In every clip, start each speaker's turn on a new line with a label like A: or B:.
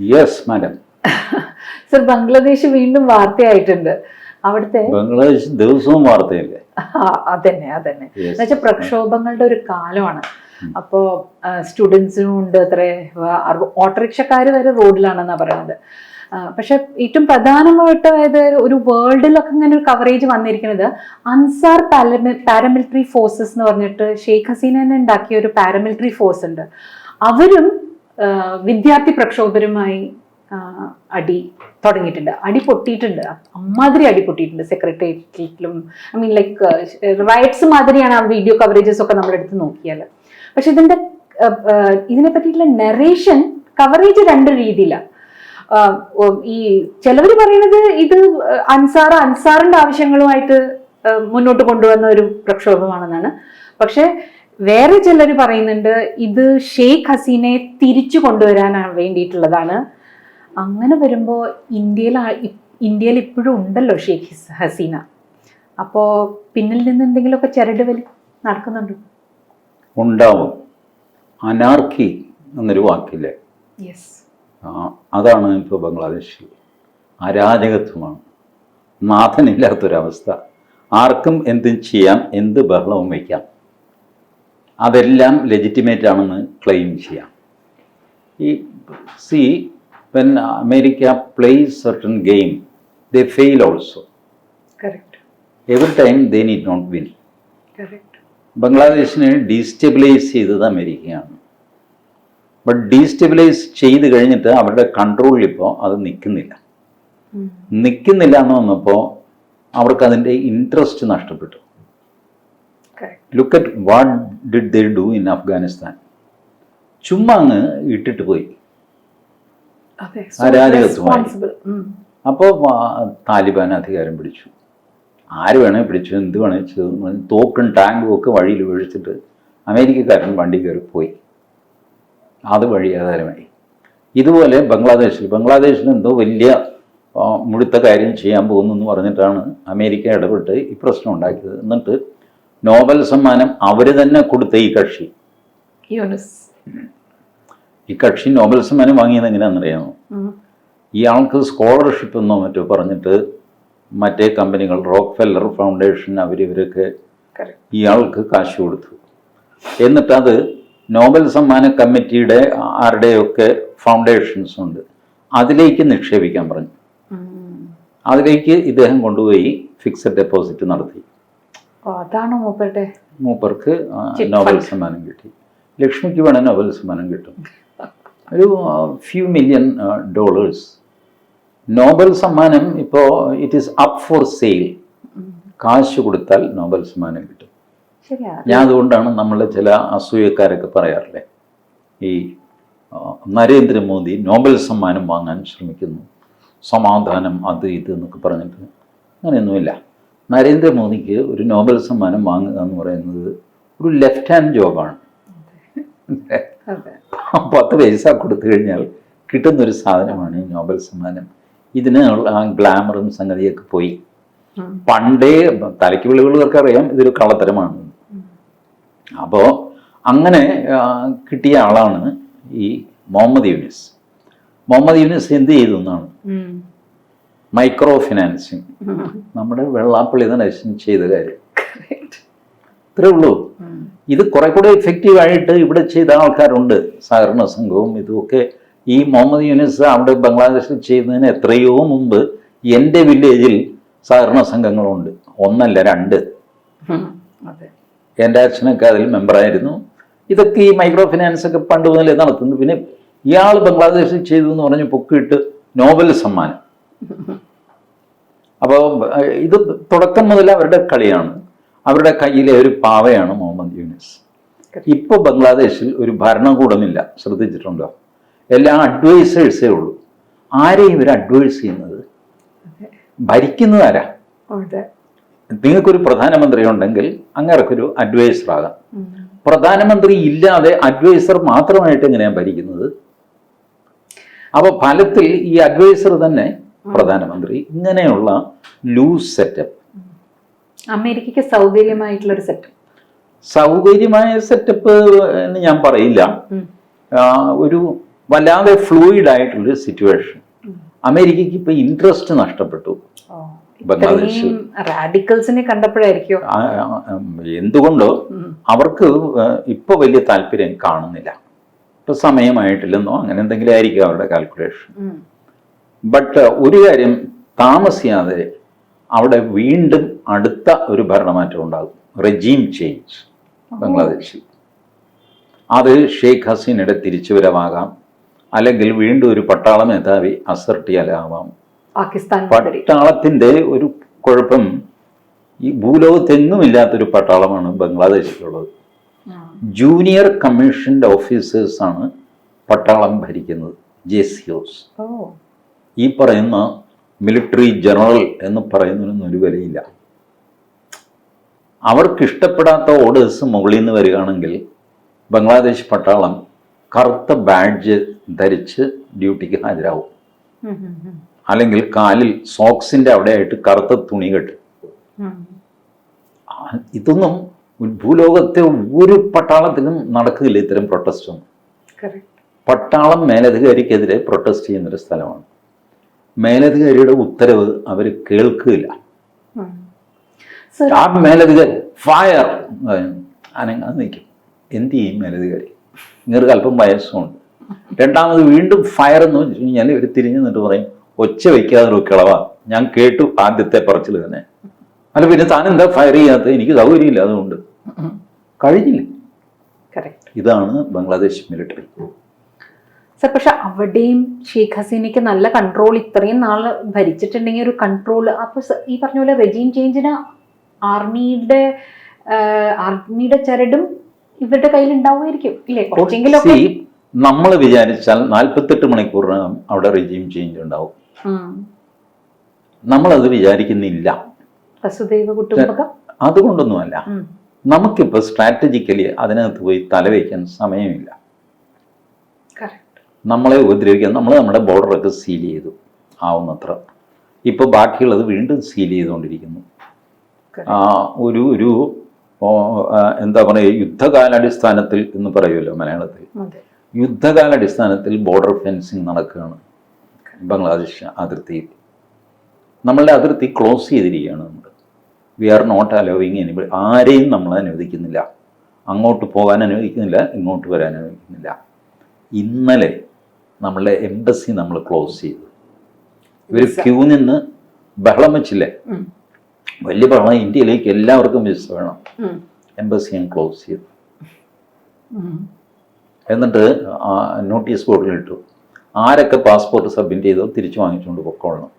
A: Yes madam
B: sir Bangladesh വീണ്ടും വാർത്തയായിട്ടുണ്ട്. അവിടുത്തെ
A: ബംഗ്ലാദേശ് ദിവസവും വാർത്തയല്ലേ?
B: അതന്നെ അതന്നെ. എന്നുവെച്ചാൽ പ്രക്ഷോഭങ്ങളുടെ ഒരു കാലമാണ്. അപ്പോ സ്റ്റുഡൻസിനും ഉണ്ട് അത്ര. ഓട്ടോറിക്ഷക്കാർ വരെ റോഡിലാണെന്നാ പറയുന്നത് പക്ഷെ ഏറ്റവും പ്രധാനമായിട്ട് അതായത് ഒരു വേൾഡിലൊക്കെ ഇങ്ങനെ ഒരു കവറേജ് വന്നിരിക്കുന്നത് അൻസാർ പാരമിലിറ്ററി ഫോഴ്സസ് എന്ന് പറഞ്ഞിട്ട് ഷെയ്ഖ് ഹസീന ഉണ്ടാക്കിയ ഒരു പാരമിലിറ്ററി ഫോഴ്സ് ഉണ്ട്. അവരും വിദ്യാർത്ഥി പ്രക്ഷോഭരുമായി അടി തുടങ്ങിയിട്ടുണ്ട്. അടി പൊട്ടിയിട്ടുണ്ട്. അമ്മാതിരി അടി പൊട്ടിയിട്ടുണ്ട് സെക്രട്ടേറിയറ്റിലും. ഐ മീൻ ലൈക്ക് റൈറ്റ്സ് മാതിരിയാണ് ആ വീഡിയോ കവറേജസ് ഒക്കെ നമ്മൾ എടുത്ത് നോക്കിയാൽ പക്ഷെ ആ, ഇതിനെ പറ്റിയിട്ടുള്ള നറേഷൻ കവറേജ് രണ്ട് രീതിയിലാണ് ഈ ചിലവർ പറയുന്നത് ഇത് അൻസാർ അൻസാറിന്റെ ആവശ്യങ്ങളുമായിട്ട് മുന്നോട്ട് കൊണ്ടുവന്ന ഒരു പ്രക്ഷോഭമാണെന്നാണ്. പക്ഷെ വേറെ ചിലർ പറയുന്നുണ്ട് ഇത് ഷെയ്ഖ് ഹസീനെ തിരിച്ചു കൊണ്ടുവരാൻ വേണ്ടിയിട്ടുള്ളതാണ്. അങ്ങനെ വരുമ്പോൾ ഇന്ത്യയിൽ ഇന്ത്യയിൽ ഇപ്പോഴും ഉണ്ടല്ലോ ഷെയ്ഖ് ഹസ്- ഹസീന. അപ്പോൾ പിന്നിൽ നിന്ന് എന്തെങ്കിലുമൊക്കെ ചരട് വലി നടക്കുന്നുണ്ടോ?
A: ഉണ്ടാവും. അനാർക്കി എന്നൊരു വാക്കില്ലേ?
B: യെസ്
A: അതാണ് ഇപ്പോൾ ബംഗ്ലാദേശിൽ. അരാജകത്വമാണ്. നാഥനില്ലാത്തൊരവസ്ഥ. ആർക്കും എന്തും ചെയ്യാം എന്ത് ബഹളവും വയ്ക്കാം. അതെല്ലാം ലെജിറ്റിമേറ്റ് ആണെന്ന് ക്ലെയിം ചെയ്യാം. ഈ see when America play certain game they fail also every time they need not win ബംഗ്ലാദേശിനെ ഡീസ്റ്റെബിലൈസ് ചെയ്തത് അമേരിക്കയാണ്. ബട്ട് ഡീസ്റ്റെബിലൈസ് ചെയ്ത് കഴിഞ്ഞിട്ട് അവരുടെ കൺട്രോളിൽ ഇപ്പോൾ അത് നിൽക്കുന്നില്ല. നിൽക്കുന്നില്ല എന്ന് വന്നപ്പോൾ അവർക്ക് അതിന്റെ ഇൻട്രസ്റ്റ് നഷ്ടപ്പെട്ടു. Look at what did they do in Afghanistan ചുമ്മാ അങ്ങ് ഇട്ടിട്ട് പോയി. അരാജകത്വമായി. അപ്പോൾ താലിബാൻ അധികാരം പിടിച്ചു. ആര് വേണേ പിടിച്ചു എന്ത് വേണേ ചെയ്തു. തോക്കും ടാങ്കും ഒക്കെ വഴിയിൽ വീഴിച്ചിട്ട് അമേരിക്കക്കാരൻ വണ്ടി കയറി പോയി. അത് വഴി ആധാരമായി. ഇതുപോലെ ബംഗ്ലാദേശിൽ ബംഗ്ലാദേശിൽ എന്തോ വലിയ മുഴുത്ത കാര്യം ചെയ്യാൻ പോകുന്നു എന്ന് പറഞ്ഞിട്ടാണ് അമേരിക്ക ഇടപെട്ട് ഈ പ്രശ്നം ഉണ്ടാക്കിയത്. എന്നിട്ട് നോബൽ സമ്മാനം അവർ തന്നെ കൊടുത്ത ഈ കക്ഷി.
B: യൂണിസ്
A: ഈ കക്ഷി നോബൽ സമ്മാനം വാങ്ങിയത് എങ്ങനെയാണെന്നറിയാമോ? ഇയാൾക്ക് സ്കോളർഷിപ്പ് എന്നോ മറ്റോ പറഞ്ഞിട്ട് മറ്റേ കമ്പനികൾ റോക്ക് ഫെല്ലർ ഫൗണ്ടേഷൻ അവരിവരൊക്കെ ഇയാൾക്ക് കാശ് കൊടുത്തു. എന്നിട്ട് അത് നോബൽ സമ്മാന കമ്മിറ്റിയുടെ ആരുടെയൊക്കെ ഫൗണ്ടേഷൻസ് ഉണ്ട് അതിലേക്ക് നിക്ഷേപിക്കാൻ പറഞ്ഞു. അതിലേക്ക് ഇദ്ദേഹം കൊണ്ടുപോയി ഫിക്സഡ് ഡെപ്പോസിറ്റ് നടത്തി.
B: അതാണോ മൂപ്പരുടെ
A: മൂപ്പർക്ക് നോബൽ സമ്മാനം കിട്ടി. ലക്ഷ്മിക്ക് വേണേൽ നോബൽ സമ്മാനം കിട്ടും. ഒരു ഫ്യൂ മില്യൺ ഡോളേഴ്സ് നോബൽ സമ്മാനം ഇപ്പോൾ it is up for sale കാശ് കൊടുത്താൽ നോബൽ സമ്മാനം കിട്ടും. ഞാൻ അതുകൊണ്ടാണ് നമ്മൾ ചില അസൂയക്കാരൊക്കെ പറയാറില്ലേ? ഈ നരേന്ദ്രമോദി നോബൽ സമ്മാനം വാങ്ങാൻ ശ്രമിക്കുന്നു. സമാധാനം അത് ഇത് എന്നൊക്കെ പറഞ്ഞിട്ട് അങ്ങനെയൊന്നുമില്ല. നരേന്ദ്രമോദിക്ക് ഒരു നോബൽ സമ്മാനം വാങ്ങുക എന്ന് പറയുന്നത് ഒരു ലെഫ്റ്റ് ഹാൻഡ് ജോബാണ് പത്ത് പൈസ കൊടുത്തു കഴിഞ്ഞാൽ കിട്ടുന്നൊരു സാധനമാണ് ഈ നോബൽ സമ്മാനം. ഇതിന് ആ ഗ്ലാമറും സംഗതിയൊക്കെ പോയി. പണ്ടേ തലയ്ക്ക് വിളിവുള്ളവർക്ക് അറിയാം ഇതൊരു കള്ളത്തരമാണ്. അപ്പോൾ അങ്ങനെ കിട്ടിയ ആളാണ് ഈ മുഹമ്മദ് യൂനിസ്. മുഹമ്മദ് യൂനിസ് എന്ത് ചെയ്തു എന്നാണ്. മൈക്രോ ഫിനാൻസിങ് നമ്മുടെ വെള്ളാപ്പള്ളി തന്നെ ചെയ്ത കാര്യം. ഇത്രേ ഉള്ളൂ. ഇത് കുറെ കൂടെ എഫക്റ്റീവ് ആയിട്ട് ഇവിടെ ചെയ്ത ആൾക്കാരുണ്ട്. സഹകരണ സംഘവും ഇതുമൊക്കെ ഈ മുഹമ്മദ് യൂനിസ് അവിടെ ബംഗ്ലാദേശിൽ ചെയ്യുന്നതിന് എത്രയോ മുമ്പ് എന്റെ വില്ലേജിൽ സഹകരണ സംഘങ്ങളുണ്ട്. ഒന്നല്ല രണ്ട്. എന്റെ അച്ഛനൊക്കെ അതിൽ മെമ്പറായിരുന്നു ഇതൊക്കെ ഈ മൈക്രോ ഫിനാൻസ് ഒക്കെ പണ്ട് മുതലേ നടത്തുന്നു. പിന്നെ ഇയാൾ ബംഗ്ലാദേശിൽ ചെയ്തു എന്ന് പറഞ്ഞ് പൊക്കിയിട്ട് നോബൽ സമ്മാനം. അപ്പോൾ ഇത് തുടക്കം മുതൽ അവരുടെ കളിയാണ്. അവരുടെ കയ്യിലെ ഒരു പാവയാണ് മുഹമ്മദ് യൂനിസ്. ഇപ്പോൾ ബംഗ്ലാദേശിൽ ഒരു ഭരണകൂടമില്ല ശ്രദ്ധിച്ചിട്ടുണ്ടോ? എല്ലാ അഡ്വൈസേഴ്സേ ഉള്ളൂ. ആരെയും ഇവർ അഡ്വൈസ് ചെയ്യുന്നത്? ഭരിക്കുന്നത് ആരാ? നിങ്ങൾക്കൊരു പ്രധാനമന്ത്രി ഉണ്ടെങ്കിൽ അങ്ങേർക്കൊരു അഡ്വൈസർ ആകാം. പ്രധാനമന്ത്രി ഇല്ലാതെ അഡ്വൈസർ മാത്രമായിട്ട് എങ്ങനെയാണ് ഭരിക്കുന്നത്? അപ്പോൾ ഫലത്തിൽ ഈ അഡ്വൈസർ തന്നെ പ്രധാനമന്ത്രി ഇങ്ങനെയുള്ള ലൂസ് സെറ്റപ്പ്
B: അമേരിക്കയ്ക്ക് സൗകര്യമായിട്ടുള്ള ഒരു സെറ്റപ്പ്
A: സൗകര്യമായ സെറ്റപ്പ് എന്ന് ഞാൻ പറയില്ല. ഒരു വല്ലാതെ ഫ്ലൂയിഡ് ആയിട്ടുള്ള സിറ്റുവേഷൻ അമേരിക്കയ്ക്ക് ഇപ്പൊ ഇൻട്രസ്റ്റ് നഷ്ടപ്പെട്ടു. ബംഗ്ലാദേശ്.
B: റാഡിക്കൽസിനെ കണ്ടപ്പോഴായിരിക്കും.
A: എന്തുകൊണ്ടോ അവർക്ക് ഇപ്പൊ വലിയ താല്പര്യം കാണുന്നില്ല. ഇപ്പൊ സമയമായിട്ടില്ലെന്നോ അങ്ങനെ എന്തെങ്കിലും ആയിരിക്കും അവരുടെ കാൽക്കുലേഷൻ ബട്ട് ഒരു കാര്യം താമസിയാതെ അവിടെ വീണ്ടും അടുത്ത ഒരു ഭരണമാറ്റം ഉണ്ടാകും. റെജീം ചേഞ്ച് ബംഗ്ലാദേശിൽ. അത് ഷെയ്ഖ് ഹസീനയുടെ തിരിച്ചുവരവാകാം. അല്ലെങ്കിൽ വീണ്ടും ഒരു പട്ടാള മേധാവി അസർട്ടിയാലാവാം
B: പാകിസ്ഥാൻ
A: പട്ടാളത്തിന്റെ ഒരു കുഴപ്പം ഈ ഭൂലോകത്തെങ്ങും ഇല്ലാത്തൊരു പട്ടാളമാണ് ബംഗ്ലാദേശിലുള്ളത്. ജൂനിയർ കമ്മീഷന്റെ ഓഫീസേഴ്സാണ് പട്ടാളം ഭരിക്കുന്നത്. J
B: O.
A: ഈ പറയുന്ന മിലിറ്ററി ജനറൽ എന്ന് പറയുന്നതിനൊന്നും ഒരു വിലയില്ല അവർക്ക് ഇഷ്ടപ്പെടാത്ത ഓർഡേഴ്സ് മുകളിൽ നിന്ന് വരികയാണെങ്കിൽ ബംഗ്ലാദേശ് പട്ടാളം കറുത്ത ബാഡ്ജ് ധരിച്ച് ഡ്യൂട്ടിക്ക് ഹാജരാകും. അല്ലെങ്കിൽ കാലിൽ സോക്സിന്റെ അവിടെയായിട്ട് കറുത്ത തുണി കെട്ടും. ഇതൊന്നും ഭൂലോകത്തെ ഒരു പട്ടാളത്തിനും നടക്കില്ല ഇത്തരം പ്രൊട്ടസ്റ്റ് ഒന്നും. പട്ടാളം മേലധികാരിക്കെതിരെ പ്രൊട്ടസ്റ്റ് ചെയ്യുന്നൊരു സ്ഥലമാണ്. മേലധികാരിയുടെ ഉത്തരവ് അവർ കേൾക്കില്ല മേലധികാരി ഫയർ അനങ്ങാൻ നിൽക്കും എന്ത് ചെയ്യും മേലധികാരി? ഇങ്ങനൊരു അല്പം വയസ്സുണ്ട്. രണ്ടാമത് വീണ്ടും ഫയർ എന്ന് വെച്ച് കഴിഞ്ഞാൽ ഇവർ തിരിഞ്ഞു നിന്നിട്ട് പറയും ഒച്ച വയ്ക്കാതെ ഒരു കിളവ. ഞാൻ കേട്ടു ആദ്യത്തെ പറച്ചിൽ തന്നെ. അല്ല പിന്നെ താൻ എന്താ ഫയർ ചെയ്യാത്തത്? എനിക്ക് സൗകര്യമില്ല അതുകൊണ്ട്. കഴിഞ്ഞില്ല? ഇതാണ് ബംഗ്ലാദേശ് മിലിറ്ററി
B: സർ പക്ഷെ അവിടെയും ഷെയ്ഖ് ഹസീനയ്ക്ക് നല്ല കൺട്രോൾ ഇത്രയും നാൾ ഭരിച്ചിട്ടുണ്ടെങ്കിൽ ഒരു കൺട്രോൾ അപ്പൊ ഈ പറഞ്ഞ പോലെ റെജീം ചേഞ്ചിന് ആർമിയുടെ ആർമിയുടെ ചരടും ഇവരുടെ കയ്യിൽ ഉണ്ടാവുമായിരിക്കും ഇല്ലേ? കുറച്ചെങ്കിലൊക്കെ
A: നമ്മൾ വിചാരിച്ചാൽ നാൽപ്പത്തെട്ട് മണിക്കൂറിനകം അവിടെ റെജീം ചേഞ്ച് ഉണ്ടാവും.
B: നമ്മൾ
A: അത് വിചാരിക്കുന്നില്ല. അതുകൊണ്ടൊന്നുമല്ല.
B: നമുക്കിപ്പോ
A: നമുക്കിപ്പോൾ സ്ട്രാറ്റജിക്കലി അതിനകത്ത് പോയി തലവയ്ക്കാൻ സമയമില്ല. നമ്മളെ ഉപദ്രവിക്കാൻ നമ്മൾ നമ്മുടെ ബോർഡറൊക്കെ സീൽ ചെയ്തു ആവുന്നത്ര. ഇപ്പോൾ ബാക്കിയുള്ളത് വീണ്ടും സീൽ ചെയ്തുകൊണ്ടിരിക്കുന്നു. ആ, ഒരു ഒരു എന്താ പറയുക യുദ്ധകാലാടിസ്ഥാനത്തിൽ എന്ന് പറയുമല്ലോ മലയാളത്തിൽ. യുദ്ധകാലാടിസ്ഥാനത്തിൽ ബോർഡർ ഫെൻസിങ് നടക്കുകയാണ് ബംഗ്ലാദേശ് അതിർത്തിയിൽ. നമ്മളുടെ അതിർത്തി ക്ലോസ് ചെയ്തിരിക്കുകയാണ് നമ്മൾ we are not allowing anybody ആരെയും നമ്മൾ അനുവദിക്കുന്നില്ല. അങ്ങോട്ട് പോകാൻ അനുവദിക്കുന്നില്ല ഇങ്ങോട്ട് വരാൻ അനുവദിക്കുന്നില്ല. ഇന്നലെ നമ്മളുടെ എംബസി നമ്മൾ ക്ലോസ് ചെയ്തു. ഇവർ. ക്യൂ നിന്ന് ബഹളം വെച്ചില്ലേ? വലിയ ബഹളം. ഇന്ത്യയിലേക്ക് എല്ലാവർക്കും വിസ വേണം. എംബസി ഞാൻ ക്ലോസ് ചെയ്തു.
B: എന്നിട്ട്
A: എന്നിട്ട് നോട്ടീസ് ബോർഡിൽ ഇട്ടു. ആരൊക്കെ പാസ്പോർട്ട് സബ്മിറ്റ് ചെയ്തോ തിരിച്ചു വാങ്ങിച്ചുകൊണ്ട് പൊക്കോളണം.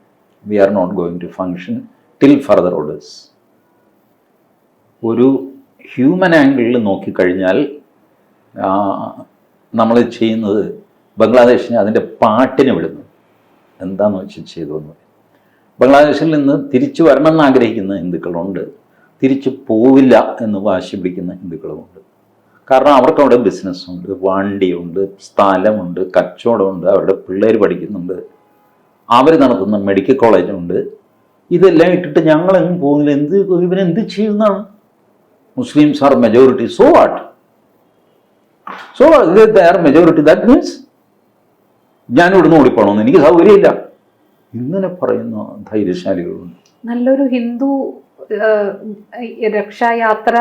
A: We are not going to function till further orders ഒരു ഹ്യൂമൻ ആംഗിളിൽ നോക്കിക്കഴിഞ്ഞാൽ നമ്മൾ ചെയ്യുന്നത് ബംഗ്ലാദേശിനെ അതിന്റെ പാട്ടിന് വിടുന്നു. എന്താണെന്ന് വെച്ച് ചെയ്തു എന്ന് പറയും. ബംഗ്ലാദേശിൽ നിന്ന് തിരിച്ചു വരണമെന്ന് ആഗ്രഹിക്കുന്ന ഹിന്ദുക്കളുണ്ട്. തിരിച്ചു പോവില്ല എന്ന് വാശി പിടിക്കുന്ന ഹിന്ദുക്കളുമുണ്ട്. കാരണം അവർക്ക് അവിടെ ബിസിനസ്സുണ്ട് വണ്ടിയുണ്ട് സ്ഥലമുണ്ട് കച്ചവടമുണ്ട് അവരുടെ പിള്ളേർ പഠിക്കുന്നുണ്ട്. അവർ നടത്തുന്ന മെഡിക്കൽ കോളേജുണ്ട്. ഇതെല്ലാം ഇട്ടിട്ട് ഞങ്ങളെങ്ങും പോകുന്നില്ല. എന്ത് ഇവരെന്ത് ചെയ്യുന്നതാണ്? Muslims are majority so what so are majority that means ഞാൻ ഇവിടുന്ന് ഓടിപ്പോണമെന്ന് എനിക്ക് സൗകര്യമില്ല. ഇങ്ങനെ പറയുന്ന ധൈര്യശാലികളുണ്ട്
B: നല്ലൊരു ഹിന്ദു രക്ഷായാത്ര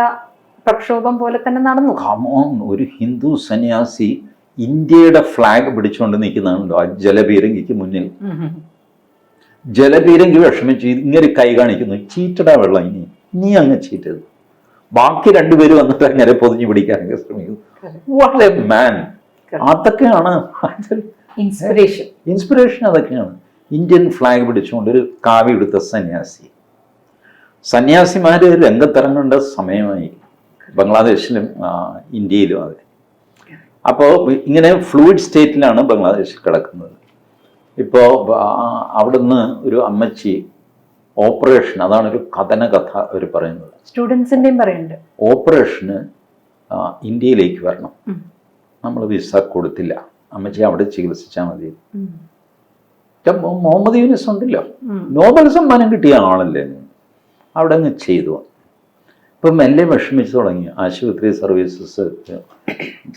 B: പ്രക്ഷോഭം പോലെ തന്നെ നടന്നു.
A: കമോൺ ഒരു ഹിന്ദു സന്യാസി ഇന്ത്യയുടെ ഫ്ലാഗ് പിടിച്ചുകൊണ്ട് നിൽക്കുന്നുണ്ടോ ആ ജലപീരങ്കിക്ക് മുന്നിൽ. ജലപീരങ്കി വിഷമിച്ച് ഇങ്ങനെ കൈ കാണിക്കുന്നു ചീറ്റടാ വെള്ളം ഇനി നീ അങ്ങ് ചീറ്റത് ബാക്കി രണ്ടുപേരും വന്നിട്ട് അങ്ങനെ പൊതിഞ്ഞു പിടിക്കാൻ ശ്രമിക്കുന്നു. വാട്ട് എ മാൻ അതൊക്കെയാണ്
B: ഇൻസ്പിറേഷൻ.
A: ഇൻസ്പിറേഷൻ അതൊക്കെയാണ്. ഇന്ത്യൻ ഫ്ലാഗ് പിടിച്ചുകൊണ്ട് ഒരു കാവ്യ എടുത്ത സന്യാസി. സന്യാസിമാർ രംഗത്തിറങ്ങേണ്ട സമയമായി. ബംഗ്ലാദേശിലും ഇന്ത്യയിലും അതെ. അപ്പോൾ ഇങ്ങനെ ഫ്ലൂയിഡ് സ്റ്റേറ്റിലാണ് ബംഗ്ലാദേശിൽ കിടക്കുന്നത്. ഇപ്പോൾ അവിടുന്ന് ഒരു അമ്മച്ചി ഓപ്പറേഷൻ അതാണ് ഒരു കഥന കഥ അവർ പറയുന്നത്.
B: സ്റ്റുഡൻസിന്റെയും പറയുന്നുണ്ട്.
A: ഓപ്പറേഷന് ഇന്ത്യയിലേക്ക് വരണം. നമ്മൾ വിസ കൊടുത്തില്ല. അമ്മച്ചി അവിടെ ചികിത്സിച്ചാൽ മതി. മുഹമ്മദ് യൂനിസ് ഉണ്ടല്ലോ. നോബൽ സമ്മാനം കിട്ടിയ ആളല്ലേ? അവിടെ അങ്ങ് ചെയ്തു. ഇപ്പം മെല്ലെ വിഷമിച്ച് തുടങ്ങി. ആശുപത്രി സർവീസസ്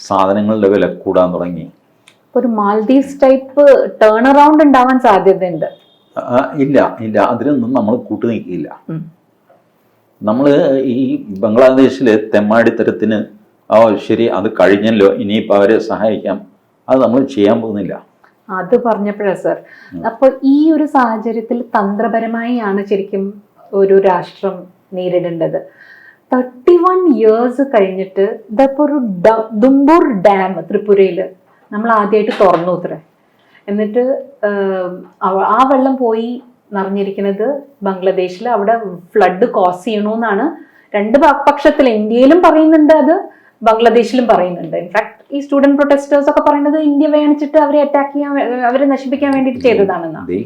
A: സാധനങ്ങളുടെ വില കൂടാൻ തുടങ്ങി.
B: ഒരു മാൽദീവ്സ് ടൈപ്പ് ടേൺ അറൗണ്ട് ഉണ്ടാവാൻ സാധ്യതയുണ്ട്.
A: ഇല്ല ഇല്ല. അതിനൊന്നും നമ്മൾ കൂട്ടു നിൽക്കില്ല. നമ്മൾ ഈ ബംഗ്ലാദേശിലെ തെമ്മാടിത്തരത്തിന് ഓ ശരി അത് കഴിഞ്ഞല്ലോ. ഇനിയിപ്പോൾ അവരെ സഹായിക്കാം. അത് നമ്മൾ ചെയ്യാൻ പോകുന്നില്ല.
B: അത് പറഞ്ഞപ്പോഴാണ് സർ. അപ്പോൾ ഈ ഒരു സാഹചര്യത്തിൽ തന്ത്രപരമായി ആണ് ശരിക്കും ഒരു രാഷ്ട്രം നേരിടേണ്ടത്. തേർട്ടി വൺ ഇയേഴ്സ് കഴിഞ്ഞിട്ട് ഇതിപ്പോൾ ഒരു ദുംബൂർ ഡാം ത്രിപുരയിൽ നമ്മൾ ആദ്യമായിട്ട് തുറന്നു അത്രേ. എന്നിട്ട് ആ വെള്ളം പോയി നിറഞ്ഞിരിക്കുന്നത് ബംഗ്ലാദേശിൽ അവിടെ ഫ്ലഡ് കോസ് ചെയ്യണമെന്നാണ് രണ്ട് പക്ഷത്തിൽ ഇന്ത്യയിലും പറയുന്നുണ്ട് അത്. ബംഗ്ലാദേശിലും പറയുന്നുണ്ട്. ഇൻഫാക്ട് ഈ സ്റ്റുഡന്റ് പ്രൊട്ടസ്റ്റേഴ്സ് ഒക്കെ പറയുന്നത് ഇന്ത്യ വേണിച്ചിട്ട് അവരെ അറ്റാക്ക് ചെയ്യാൻ അവരെ നശിപ്പിക്കാൻ വേണ്ടിയിട്ട് ചെയ്തതാണെന്നാണ്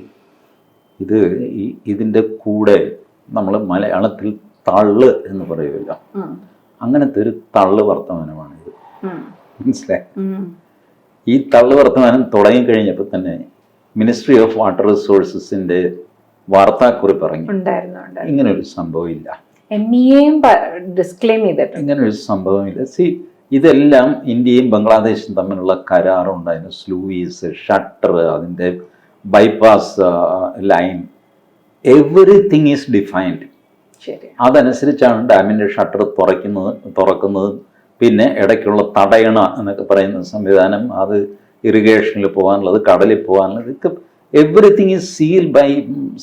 A: ഇത് ഈ ഇതിന്റെ കൂടെ നമ്മൾ മലയാളത്തിൽ തള്ള് എന്ന് പറയുമല്ലോ
B: ഉം.
A: അങ്ങനത്തെ ഒരു തള്ള് വർത്തമാനമാണ്
B: ഇത്.
A: മനസ്സിലായി? ഈ തള്ള് വർത്തമാനം തുടങ്ങിക്കഴിഞ്ഞപ്പോൾ തന്നെ മിനിസ്ട്രി ഓഫ് വാട്ടർ റിസോഴ്സസിന്റെ വാർത്താക്കുറിപ്പ് ഇറങ്ങി ഇങ്ങനെ ഒരു സംഭവമില്ല
B: എം ഇ എയും ഡിസ്ക്ലെയിം ചെയ്തിട്ടുണ്ട്.
A: ഇങ്ങനെ ഒരു സംഭവമില്ല. സി ഇതെല്ലാം ഇന്ത്യയും ബംഗ്ലാദേശും തമ്മിലുള്ള കരാറുണ്ടായിരുന്നു സ്ലൂയിസ് ഷട്ടർ അതിന്റെ bypass line. Everything is defined
B: ശരി.
A: അതനുസരിച്ചാണ് ഡാമിന്റെ ഷട്ടർ തുറയ്ക്കുന്നത് തുറക്കുന്നത്. പിന്നെ ഇടയ്ക്കുള്ള തടയണ എന്നൊക്കെ പറയുന്ന സംവിധാനം അത് ഇറിഗേഷനിൽ പോകാനുള്ളത് കടലിൽ പോകാനുള്ളത് ഇതൊക്കെ everything is seal by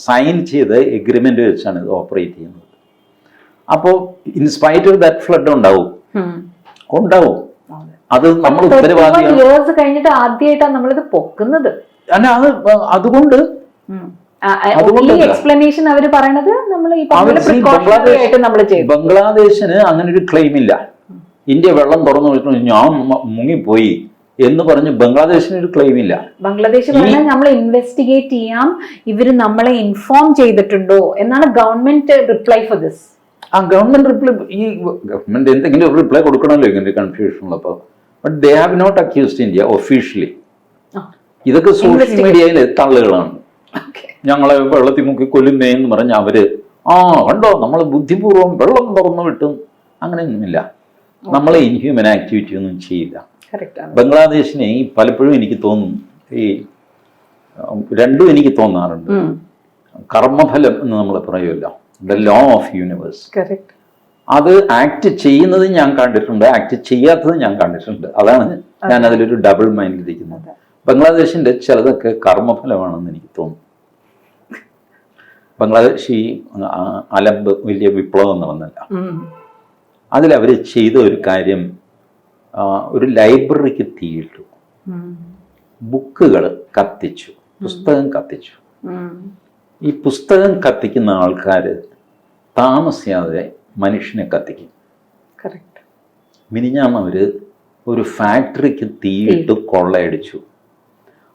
A: sign ചെയ്ത് എഗ്രിമെന്റ് വെച്ചാണ് ഇത് ഓപ്പറേറ്റ് ചെയ്യുന്നത്. അപ്പോൾ ഇൻസ്പൈറ്റ് ഓഫ് ദാറ്റ് ഫ്ലഡ് ഉണ്ടാവും. ഉണ്ടാവും. അതെ. നമ്മൾ ഉത്തരവാദിയാണ്.
B: കഴിഞ്ഞിട്ട് ആദ്യമായിട്ടാണ് നമ്മളിത് പൊക്കുന്നത്.
A: അല്ല അത് അതുകൊണ്ട്
B: എക്സ്പ്ലനേഷൻ അവർ പറയണത് നമ്മൾ
A: ബംഗ്ലാദേശിന് അങ്ങനെ ഒരു ക്ലെയിം ഇല്ല. ഇന്ത്യ വെള്ളം തുറന്നു വിട്ടു ഞാൻ മുങ്ങിപ്പോയി എന്ന് പറഞ്ഞ് ബംഗ്ലാദേശിന് ഒരു ക്ലെയിം ഇല്ല.
B: ബംഗ്ലാദേശ് പറഞ്ഞാൽ നമ്മൾ ഇൻവെസ്റ്റിഗേറ്റ് ചെയ്യാം. ഇവർ നമ്മളെ ഇൻഫോം ചെയ്തിട്ടുണ്ടോ എന്നാണ് ഗവൺമെന്റ് റിപ്ലൈ ഫോർ ദിസ്
A: ആ ഗവൺമെന്റ് റിപ്ലൈ ഈ ഗവൺമെന്റ് എന്തെങ്കിലും റിപ്ലൈ കൊടുക്കണമല്ലോ ഇങ്ങനെ കൺഫ്യൂഷൻ ഉള്ളപ്പോൾ but they have not accused India officially ഇതൊക്കെ സോഷ്യൽ. മീഡിയയിലെ തള്ളുകളാണ്. ഞങ്ങളെ വെള്ളത്തിൽ മുക്കി കൊല്ലുന്നേ എന്ന് പറഞ്ഞ് അവർ ആ കണ്ടോ? നമ്മൾ ബുദ്ധിപൂർവം വെള്ളം തുറന്നു വിട്ടും. അങ്ങനെയൊന്നുമില്ല. നമ്മളെ ഇൻഹ്യൂമൻ ആക്ടിവിറ്റി ഒന്നും ചെയ്യില്ല. ബംഗ്ലാദേശിനെ ഈ പലപ്പോഴും എനിക്ക് തോന്നും ഈ രണ്ടും എനിക്ക് തോന്നാറുണ്ട്. കർമ്മഫലം എന്ന് നമ്മൾ പറയുമല്ലോ ദ ലോ ഓഫ് യൂണിവേഴ്സ് അത് ആക്ട് ചെയ്യുന്നത് ഞാൻ കണ്ടിട്ടുണ്ട് ആക്ട് ചെയ്യാത്തത് ഞാൻ കണ്ടിട്ടുണ്ട്. അതാണ് ഞാൻ അതിലൊരു ഡബിൾ മൈൻഡ് ഇരിക്കുന്നത്. ബംഗ്ലാദേശിന്റെ ചിലതൊക്കെ കർമ്മഫലമാണെന്ന് എനിക്ക് തോന്നുന്നു. ബംഗ്ലാദേശ് ഈ അലബ് വലിയ വിപ്ലവം നടന്നല്ല അതിലവർ ചെയ്ത ഒരു കാര്യം ഒരു ലൈബ്രറിക്ക് തീയിട്ടു. ബുക്കുകൾ കത്തിച്ചു. പുസ്തകം കത്തിച്ചു. ഈ പുസ്തകം കത്തിക്കുന്ന ആൾക്കാർ താമസിയാതെ മനുഷ്യനെ കത്തിക്കും.
B: കറക്റ്റ്
A: മിനിഞ്ഞാന്ന് അവർ ഒരു ഫാക്ടറിക്ക് തീയിട്ട് കൊള്ളയടിച്ചു.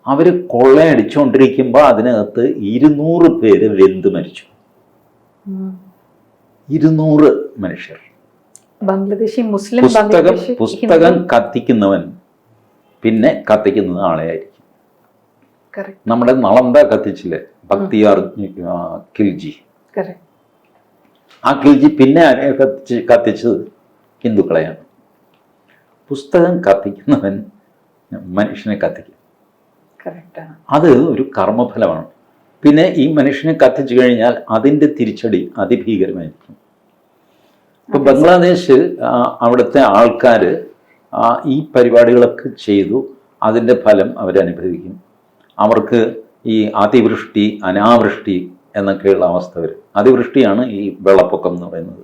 A: അവർ കൊള്ളയടിച്ചുകൊണ്ടിരിക്കുമ്പോൾ അതിനകത്ത് ഇരുന്നൂറ് പേര് വെന്ത് മരിച്ചു. ഇരുന്നൂറ് മനുഷ്യർ.
B: ബംഗ്ലാദേശി മുസ്ലിം
A: പുസ്തകം പുസ്തകം കത്തിക്കുന്നവൻ പിന്നെ കത്തിക്കുന്നത് ആളെയായിരിക്കും. നമ്മുടെ നളന്ത കത്തിച്ചില്ലേ? ഭക്തിയാർ കിൽജി. ഖിൽജി
B: കറക്റ്റ്
A: ആ ഖിൽജി പിന്നെ ആരെയാ കത്തിച്ച് കത്തിച്ചത് ഹിന്ദുക്കളെയാണ്. പുസ്തകം കത്തിക്കുന്നവൻ മനുഷ്യനെ കത്തിക്കും. അത് ഒരു കർമ്മഫലമാണ്. പിന്നെ ഈ മനുഷ്യനെ കത്തിച്ചു കഴിഞ്ഞാൽ അതിന്റെ തിരിച്ചടി അതിഭീകരമായിരിക്കും. ഇപ്പം ബംഗ്ലാദേശ് അവിടുത്തെ ആൾക്കാർ ഈ പരിപാടികളൊക്കെ ചെയ്തു. അതിന്റെ ഫലം അവരനുഭവിക്കും. അവർക്ക് ഈ അതിവൃഷ്ടി അനാവൃഷ്ടി എന്നൊക്കെയുള്ള അവസ്ഥ വരും. അതിവൃഷ്ടിയാണ് ഈ വെള്ളപ്പൊക്കം എന്ന് പറയുന്നത്.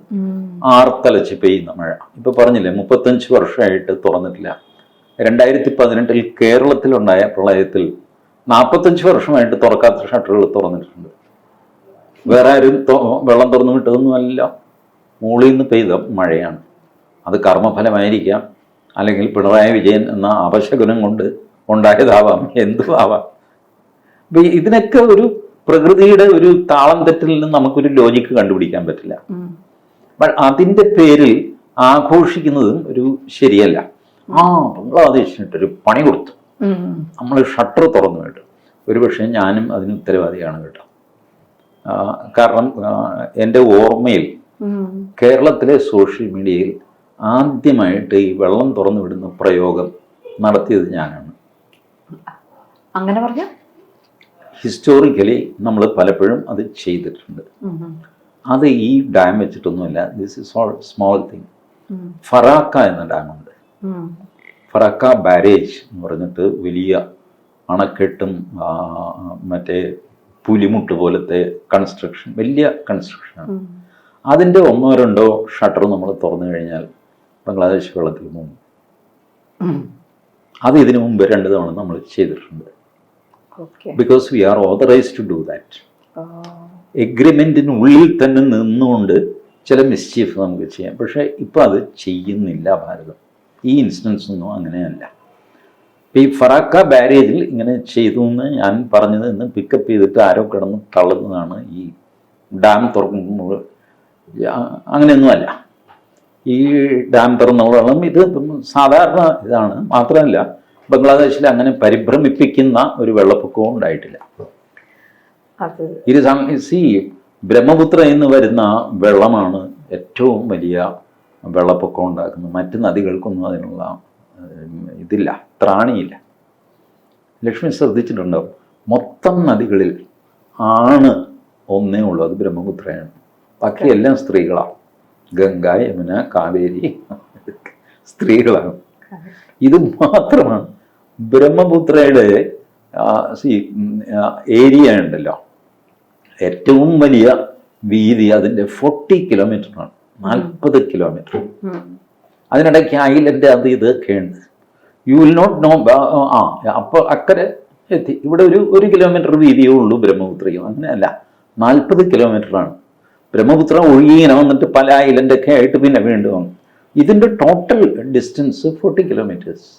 A: ആർത്തലച്ച് പെയ്യുന്ന മഴ. ഇപ്പൊ പറഞ്ഞില്ലേ മുപ്പത്തഞ്ച് വർഷമായിട്ട് തുറന്നിട്ടില്ല. രണ്ടായിരത്തി പതിനെട്ടിൽ കേരളത്തിലുണ്ടായ പ്രളയത്തിൽ നാൽപ്പത്തഞ്ച് വർഷമായിട്ട് തുറക്കാത്ത ഷട്ടറുകൾ തുറന്നിട്ടുണ്ട്. വേറെ ആരും വെള്ളം തുറന്നു വിട്ടതൊന്നുമല്ല. മുകളിൽ നിന്ന് പെയ്ത മഴയാണ്. അത് കർമ്മഫലമായിരിക്കാം. അല്ലെങ്കിൽ പിണറായി വിജയൻ എന്ന അപശകുനം കൊണ്ട് ഉണ്ടായതാവാം എന്തും ആവാം ഇതിനൊക്കെ ഒരു പ്രകൃതിയുടെ ഒരു താളം തെറ്റിൽ നിന്ന് നമുക്കൊരു ലോജിക്ക് കണ്ടുപിടിക്കാൻ പറ്റില്ല. അതിന്റെ പേരിൽ ആഘോഷിക്കുന്നതും ഒരു ശരിയല്ല. ആ ബംഗ്ലാദേശിനിട്ടൊരു പണി കൊടുത്തു. നമ്മൾ ഷട്ടർ തുറന്നു കേട്ടു. ഒരുപക്ഷെ ഞാനും അതിന് ഉത്തരവാദിയാണ് കേട്ടോ. കാരണം എന്റെ ഓർമ്മയിൽ കേരളത്തിലെ സോഷ്യൽ മീഡിയയിൽ ആദ്യമായിട്ട് ഈ വെള്ളം തുറന്നു വിടുന്ന പ്രയോഗം നടത്തിയത് ഞാനാണ്.
B: അങ്ങനെ പറഞ്ഞ?
A: ഹിസ്റ്റോറിക്കലി നമ്മൾ പലപ്പോഴും അത് ചെയ്തിട്ടുണ്ട്. അത് ഈ dam വെച്ചിട്ടൊന്നുമില്ല this is all small thing Farakka എന്ന ഡാമുണ്ട് ഫറാക്ക ബാരേജ് എന്ന് പറഞ്ഞിട്ട് വലിയ അണക്കെട്ടും മറ്റേ പുലിമുട്ട് പോലത്തെ കൺസ്ട്രക്ഷൻ വലിയ കൺസ്ട്രക്ഷനാണ് അതിന്റെ ഒന്നോ രണ്ടോ ഷട്ടർ നമ്മൾ തുറന്നു കഴിഞ്ഞാൽ ബംഗ്ലാദേശ് വെള്ളത്തിൽ മുങ്ങും. അത് ഇതിനു മുമ്പ് രണ്ട് തവണ നമ്മൾ ചെയ്തിട്ടുണ്ട്. Because we are authorise to do that എഗ്രിമെന്റിനുള്ളിൽ തന്നെ നിന്നുകൊണ്ട് ചില മിസ്ചീഫ് നമുക്ക് ചെയ്യാം. പക്ഷേ ഇപ്പോൾ അത് ചെയ്യുന്നില്ല ഭാരതം. ഈ ഇൻസ്റ്റൻസ് ഒന്നും അങ്ങനെയല്ല. ഇപ്പം ഈ ഫറാക്ക ബാരേജിൽ ഇങ്ങനെ ചെയ്തു എന്ന് ഞാൻ പറഞ്ഞത് ഇന്ന് പിക്കപ്പ് ചെയ്തിട്ട് ആരോ കിടന്ന് തള്ളുന്നതാണ് ഈ ഡാം തുറക്കുമ്പോൾ. അങ്ങനെയൊന്നുമല്ല. ഈ ഡാം തുറന്ന വെള്ളം ഇത് സാധാരണ ഇതാണ്. മാത്രമല്ല ബംഗ്ലാദേശിൽ അങ്ങനെ പരിഭ്രമിപ്പിക്കുന്ന ഒരു വെള്ളപ്പൊക്കവും ഉണ്ടായിട്ടില്ല. ഇരു സി ബ്രഹ്മപുത്ര എന്ന് വരുന്ന വെള്ളമാണ് ഏറ്റവും വലിയ വെള്ളപ്പൊക്കം ഉണ്ടാക്കുന്നത്. മറ്റ് നദികൾക്കൊന്നും അതിനുള്ള ഇതില്ല ത്രാണിയില്ല. ലക്ഷ്മി ശ്രദ്ധിച്ചിട്ടുണ്ടോ? മൊത്തം നദികളിൽ ആണ് ഒന്നേ ഉള്ളൂ അത് ബ്രഹ്മപുത്രയാണ്. ബാക്കി എല്ലാം സ്ത്രീകളാണ് ഗംഗ യമുന കാവേരി സ്ത്രീകളാണ്. ഇത് മാത്രമാണ്. ബ്രഹ്മപുത്രയുടെ സി ഏരിയ ഉണ്ടല്ലോ. ഏറ്റവും വലിയ വീതി അതിന്റെ ഫോർട്ടി കിലോമീറ്ററാണ് നാൽപ്പത് കിലോമീറ്റർ. അതിനിടയ്ക്ക് ഐലൻഡ് അത് ഇതൊക്കെ ഉണ്ട്. യു വിൽ നോട്ട് നോ ആ അപ്പോൾ അക്കരെ എത്തി. ഇവിടെ ഒരു ഒരു കിലോമീറ്റർ വീതിയേ ഉള്ളൂ ബ്രഹ്മപുത്രയും. അങ്ങനെയല്ല. നാൽപ്പത് കിലോമീറ്ററാണ് ബ്രഹ്മപുത്ര ഒഴുകി ഇങ്ങനെ വന്നിട്ട് പല ഐലൻഡൊക്കെ ആയിട്ട് പിന്നെ വീണ്ടും വന്നു. ഇതിന്റെ ടോട്ടൽ ഡിസ്റ്റൻസ് ഫോർട്ടി കിലോമീറ്റേഴ്സ്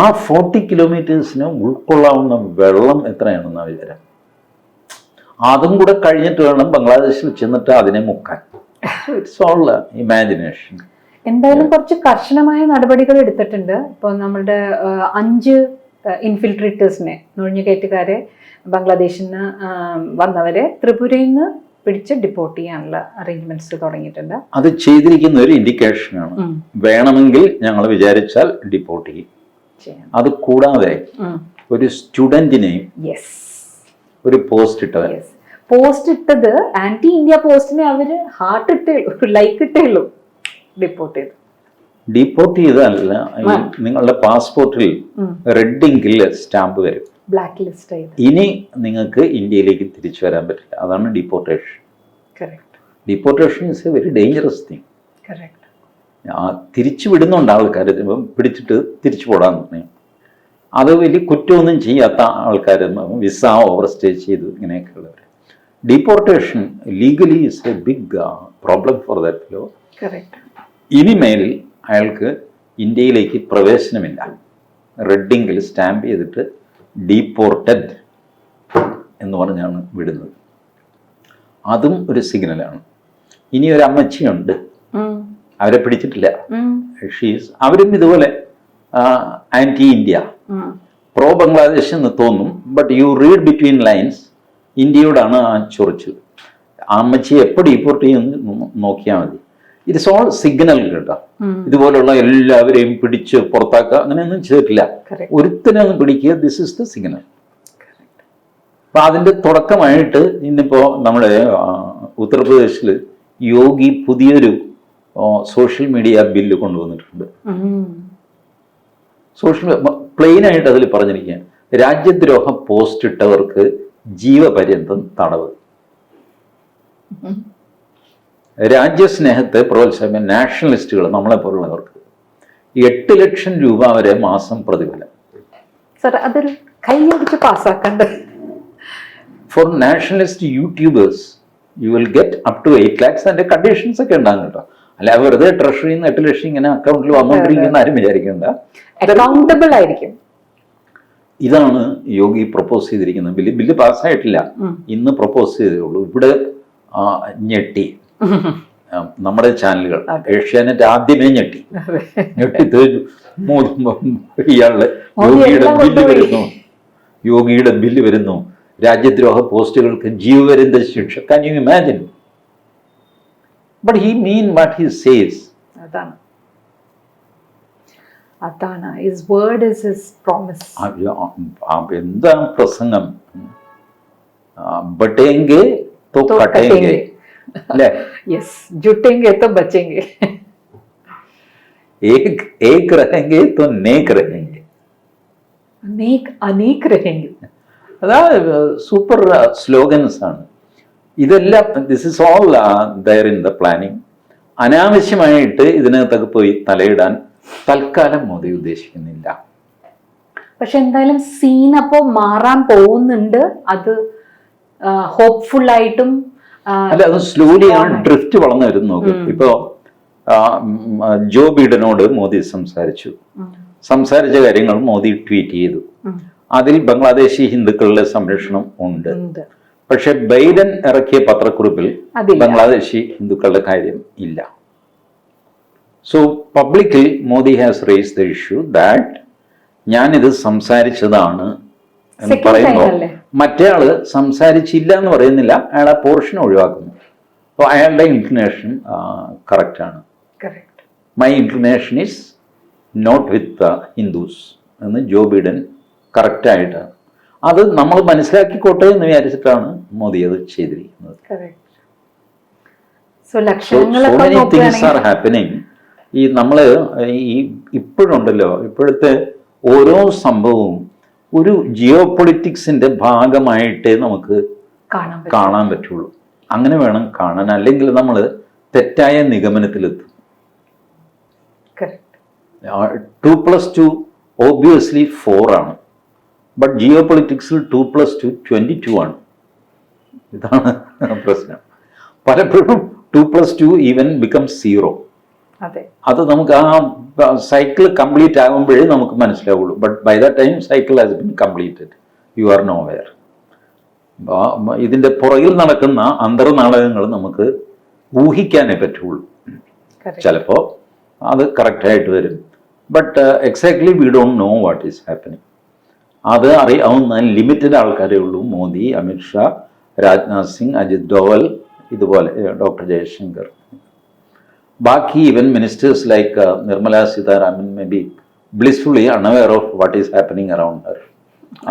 A: ആ ഫോർട്ടി കിലോമീറ്റേഴ്സിന് ഉൾക്കൊള്ളാവുന്ന വെള്ളം എത്രയാണെന്നാണ് വിചാരം അതും കൂടെ കഴിഞ്ഞിട്ട് വേണം ബംഗ്ലാദേശിൽ ചെന്നിട്ട് അതിനെ മുക്കാൻ. ഇറ്റ്സ് ഓൾ ഇമാജിനേഷൻ
B: എന്തായാലും കുറച്ച് കർശനമായ നടപടികൾ എടുത്തിട്ടുണ്ട്. ഇപ്പോൾ നമ്മളുടെ അഞ്ച് ഇൻഫിൽട്രേറ്റേഴ്സിനെ നുഴഞ്ഞുകയറ്റുകാരെ ബംഗ്ലാദേശിൽ നിന്ന് വന്നവരെ ത്രിപുരയിൽ നിന്ന് പിടിച്ച് ഡിപ്പോർട്ട് ചെയ്യാനുള്ള അറേഞ്ച്മെന്റ്സ് തുടങ്ങിയിട്ടുണ്ട്.
A: അത് ചെയ്തിരിക്കുന്ന ഒരു ഇൻഡിക്കേഷനാണ്. വേണമെങ്കിൽ ഞങ്ങൾ വിചാരിച്ചാൽ ഡിപ്പോർട്ട് ചെയ്യാം. അത് കൂടാതെ ഒരു
B: സ്റ്റുഡന്റിനെയും
A: ഒരു പോസ്റ്റ് ഇട്ടവൻ.
B: യെസ് പോസ്റ്റ് ഇട്ടത് ആന്റി ഇന്ത്യ പോസ്റ്റിനെ അവർ ഹാർട്ട് ഇട്ടേ ലൈക്ക് ഇട്ടേ ഉള്ളൂ. ഡിപ്പോർട്ട് ചെയ്തു.
A: ഡിപ്പോർട്ട് ചെയ്തല്ല നിങ്ങളുടെ പാസ്പോർട്ടിൽ റെഡ് ഇങ്കിൽ സ്റ്റാമ്പ് വരും.
B: ബ്ലാക്ക് ലിസ്റ്റ് ആയി.
A: ഇനി നിങ്ങൾക്ക് ഇന്ത്യയിലേക്ക് തിരിച്ചു വരാൻ പറ്റില്ല. അതാണ് deportation deportation is a very dangerous thing
B: correct
A: തിരിച്ചു വിടുന്നുണ്ട് ആൾക്കാർ ഇപ്പം പിടിച്ചിട്ട് തിരിച്ചു പോടാന്ന് പറഞ്ഞു. അത് വലിയ കുറ്റമൊന്നും ചെയ്യാത്ത ആൾക്കാർ വിസ ഓവർ സ്റ്റേ ചെയ്തു ഇങ്ങനെയൊക്കെയുള്ളവർ deportation legally is a big problem for that law ഇനിമേൽ അയാൾക്ക് ഇന്ത്യയിലേക്ക് പ്രവേശനമില്ല. റെഡിങ്കിൽ സ്റ്റാമ്പ് ചെയ്തിട്ട് ഡീപ്പോർട്ടഡ് എന്ന് പറഞ്ഞാണ് വിടുന്നത്. അതും ഒരു സിഗ്നലാണ് ഇനി ഒരു അമ്മച്ചിയുണ്ട്. അവരെ പിടിച്ചിട്ടില്ല. ഷീസ് അവരും ഇതുപോലെ ആന്റി ഇന്ത്യ പ്രോ ബംഗ്ലാദേശ് എന്ന് തോന്നും but you read between lines ഇന്ത്യയോടാണ് ആ ചൊറിച്ചിൽ ആ അമ്മച്ചിയെ എപ്പോൾ ഡീപ്പോർട്ട് ചെയ്യുമെന്ന് നോക്കിയാൽ മതി. ഇറ്റ്സ് ഓൾ സിഗ്നൽ കേട്ടോ. ഇതുപോലുള്ള എല്ലാവരെയും പിടിച്ച് പുറത്താക്കുക അങ്ങനെയൊന്നും ചെയ്തിട്ടില്ല. ഒരുത്തിനൊന്നും പിടിക്കുക ദിസ് ഇസ് ദ സിഗ്നൽ അപ്പൊ അതിന്റെ തുടക്കമായിട്ട് ഇന്നിപ്പോ നമ്മുടെ ഉത്തർപ്രദേശിൽ യോഗി പുതിയൊരു സോഷ്യൽ മീഡിയ ബില്ല് കൊണ്ടുവന്നിട്ടുണ്ട്. സോഷ്യൽ പ്ലെയിൻ ആയിട്ട് അതിൽ പറഞ്ഞിരിക്കുക രാജ്യദ്രോഹം പോസ്റ്റ് ഇട്ടവർക്ക് ജീവപര്യന്തം തടവ്. രാജ്യസ്നേഹത്തെ പ്രോത്സാഹിപ്പ നാഷണലിസ്റ്റുകൾ നമ്മളെ പോലുള്ളവർക്ക് എട്ട് ലക്ഷം രൂപ വരെ മാസം പ്രതിഫലം.
B: സർ അതൊരു കൈയടിച്ച് പാസ്സാക്കണ്ട.
A: For nationalist YouTubers you will get up to eight lakhs അതിന്റെ കണ്ടീഷൻസ് ഒക്കെ ഉണ്ടാകും കേട്ടോ. അല്ല വെറുതെ ട്രഷറിയിൽ നിന്ന് എട്ട് ലക്ഷം ഇങ്ങനെ അക്കൗണ്ടിൽ വന്നുകൊണ്ടിരിക്കുന്ന ആരും വിചാരിക്കണ്ട
B: അക്കൗണ്ടബിൾ ആയിരിക്കും.
A: ഇതാണ് യോഗി പ്രപ്പോസ് ചെയ്തിരിക്കുന്നത് ബില്ല്. ബില്ല് പാസ്സായിട്ടില്ല. ഇന്ന് പ്രപ്പോസ് ചെയ്തേ ഉള്ളൂ ഇവിടെ ഞെട്ടി. നമ്മുടെ ചാനലുകൾ. ഏഷ്യാനെറ്റ് ആദ്യമേ ഞെട്ടി. ഞെട്ടി ഇയാളുടെ യോഗിയുടെ ബില്ല് വരുന്നു. യോഗിയുടെ ബില്ല് വരുന്നു. രാജ്യദ്രോഹ പോസ്റ്റുകൾക്ക് ജീവപര്യന്ത ശിക്ഷ can you imagine but he mean what
B: he says. Adana. Adana. His word is
A: his promise. आप एकदम प्रसंगम बटेंगे
B: तो,
A: तो
B: कटेंगे यस जुटेंगे तो बचेंगे
A: एक एक रहेंगे तो नेक रहेंगे
B: नेक अनेक रहेंगे
A: सुपर स्लोगन सन ഇതെല്ലാം this is all there in the planning അനാവശ്യമായിട്ട് ഇതിനകത്തൊക്കെ പോയി തലയിടാൻ തൽക്കാലം മോദി ഉദ്ദേശിക്കുന്നില്ല.
B: പക്ഷെ എന്തായാലും സീൻ അപ്പോ മാറാൻ പോകുന്നുണ്ട്. അത് ഹോപ്പ്ഫുൾ ആയിട്ടും
A: അല്ല അത് സ്ലോലി ആ
B: ആണ്.
A: ഡ്രിഫ്റ്റ് വളർന്നു വരുന്നു നോക്കും. ഇപ്പോ ജോ ബീഡനോട് മോദി സംസാരിച്ചു. സംസാരിച്ച കാര്യങ്ങൾ മോദി ട്വീറ്റ് ചെയ്തു. അതിൽ ബംഗ്ലാദേശി ഹിന്ദുക്കളുടെ സംരക്ഷണം ഉണ്ട്. പക്ഷെ ബൈഡൻ ഇറക്കിയ പത്രക്കുറിപ്പിൽ ബംഗ്ലാദേശി ഹിന്ദുക്കളുടെ കാര്യം ഇല്ല. സോ പബ്ലിക്കിൽ Modi has raise the issue that ഞാനിത് സംസാരിച്ചതാണ് എന്ന് പറയുമ്പോൾ
B: time
A: മറ്റേ ആൾ സംസാരിച്ചില്ല എന്ന് പറയുന്നില്ല. അയാൾ ആ പോർഷൻ ഒഴിവാക്കുന്നു. അപ്പോൾ അയാളുടെ ഇൻക്ലിനേഷൻ കറക്റ്റാണ്
B: ആണ്.
A: My inclination is not with Hindus എന്ന് ജോ ബിഡൻ കറക്റ്റായിട്ടാണ് അത് നമ്മൾ മനസ്സിലാക്കിക്കോട്ടെ എന്ന് വിചാരിച്ചിട്ടാണ് മോദി അത് ചെയ്തിരിക്കുന്നത്. തിങ്സ് ആർ ഹാപ്പനിങ് ഈ നമ്മൾ ഈ ഇപ്പോഴുണ്ടല്ലോ ഇപ്പോഴത്തെ ഓരോ സംഭവവും ഒരു ജിയോ പൊളിറ്റിക്സിന്റെ ഭാഗമായിട്ടേ നമുക്ക്
B: കാണാൻ പറ്റും.
A: പറ്റുള്ളൂ. അങ്ങനെ വേണം കാണാൻ. അല്ലെങ്കിൽ നമ്മൾ തെറ്റായ നിഗമനത്തിലെത്തും. Two plus two obviously four ആണ്. ബട്ട് ജിയോ പൊളിറ്റിക്സിൽ two plus two twenty two ആണ്. ഇതാണ് പ്രശ്നം. പലപ്പോഴും two plus two even become zero
B: അതെ.
A: അത് നമുക്ക് ആ സൈക്കിൾ കംപ്ലീറ്റ് ആകുമ്പോഴേ നമുക്ക് മനസ്സിലാവുള്ളൂ. But by the time cycle has been completed you are nowhere ഇതിന്റെ പുറകിൽ നടക്കുന്ന അന്തർനാടകങ്ങൾ നമുക്ക് ഊഹിക്കാനേ പറ്റുള്ളൂ. ചിലപ്പോൾ അത് കറക്റ്റായിട്ട് വരും. But exactly we don't know what is happening അത് അറിയാവുന്ന ലിമിറ്റഡ് ആൾക്കാരേ ഉള്ളൂ. മോദി അമിത്ഷാ രാജ്നാഥ് സിംഗ് അജിത് ഡോവൽ ഇതുപോലെ ഡോക്ടർ ജയശങ്കർ. ബാക്കി even ministers like Nirmala Sitharaman may be blissfully unaware of what is happening around her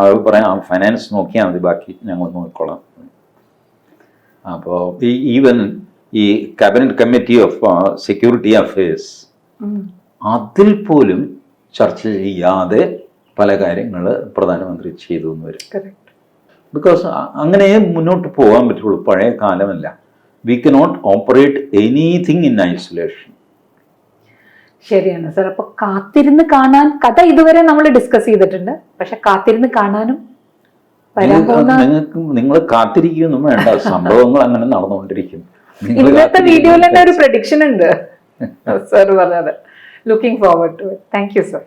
A: അവർ പറയാം ഫൈനാൻസ് നോക്കിയാൽ മതി ബാക്കി ഞങ്ങൾ നോക്കിക്കോളാം. അപ്പോൾ ഈ ഈവൻ ഈ cabinet committee of security affairs. അതിൽ പോലും ചർച്ച ചെയ്യാതെ പല കാര്യങ്ങൾ പ്രധാനമന്ത്രി ചെയ്തു എന്ന് വരും. ബിക്കോസ് അങ്ങനെ മുന്നോട്ട് പോകാൻ പറ്റുള്ളൂ. പഴയ കാലമല്ല. We cannot operate anything in isolation
B: ശരിയാണ് സാർ. അപ്പൊ കാത്തിരുന്ന് കാണാൻ കഥ ഇതുവരെ നമ്മൾ ഡിസ്കസ് ചെയ്തിട്ടുണ്ട്. പക്ഷെ കാത്തിരുന്ന് കാണാനും
A: നിങ്ങൾക്ക് നിങ്ങൾ കാത്തിരിക്കൊന്നും വേണ്ട. സംഭവങ്ങൾ അങ്ങനെ നടന്നുകൊണ്ടിരിക്കും.
B: ഇന്നത്തെ വീഡിയോയിൽ തന്നെ ഒരു പ്രഡിക്ഷൻ ഉണ്ട്. സാർ പറഞ്ഞത്. Looking forward to thank you sir